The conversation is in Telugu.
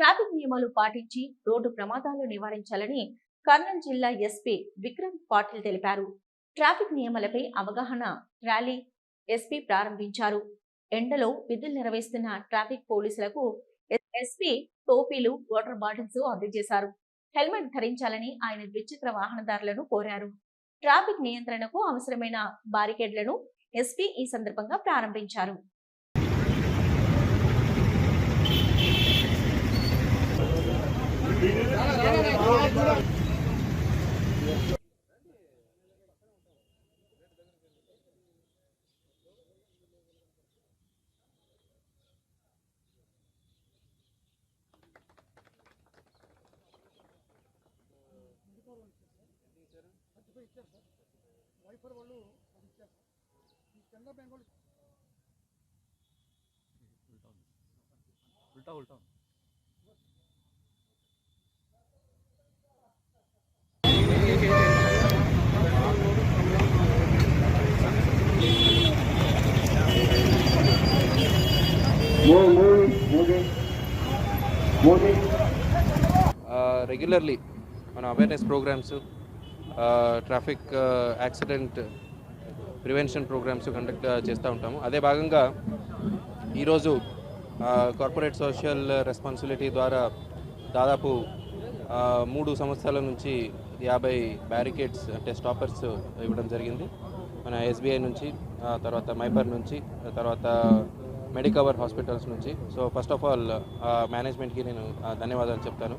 ట్రాఫిక్ నియమాలు పాటించి రోడ్డు ప్రమాదాలు నివారించాలని కర్నూలు జిల్లా ఎస్పీ విక్రమ్ పాటిల్ తెలిపారు. ట్రాఫిక్ నియమాలపై అవగాహన ర్యాలీ ఎస్పీ ప్రారంభించారు. ఎండలో విధులు నిర్వహిస్తున్న ట్రాఫిక్ పోలీసులకు ఎస్పీ టోపీలు వాటర్ బాటిల్స్ అందజేశారు. హెల్మెట్ ధరించాలని ఆయన ద్విచక్ర వాహనదారులను కోరారు. ట్రాఫిక్ నియంత్రణకు అవసరమైన బారికేడ్లను ఎస్పీ ఈ సందర్భంగా ప్రారంభించారు. ఇచ్చారు సార్ వైఫర్ వాళ్ళు అది ఇచ్చారు సార్ ఈ కెనరా బ్యాంక్ వాళ్ళు ఉల్టా ఉల్టా Uh, రెగ్యులర్లీ మన awareness programmes traffic accident prevention programmes conduct చేస్తూ ఉంటాము. అదే భాగంగా ఈరోజు కార్పొరేట్ సోషల్ రెస్పాన్సిబిలిటీ ద్వారా దాదాపు uh, మూడు సంవత్సరాల నుంచి యాభై బ్యారికేడ్స్ అంటే స్టాపర్స్ ఇవ్వడం జరిగింది. మన ఎస్బీఐ నుంచి తర్వాత మైపర్ నుంచి తర్వాత మెడికవర్ హాస్పిటల్స్ నుంచి. సో ఫస్ట్ ఆఫ్ ఆల్ మేనేజ్మెంట్కి నేను ధన్యవాదాలు చెప్తాను.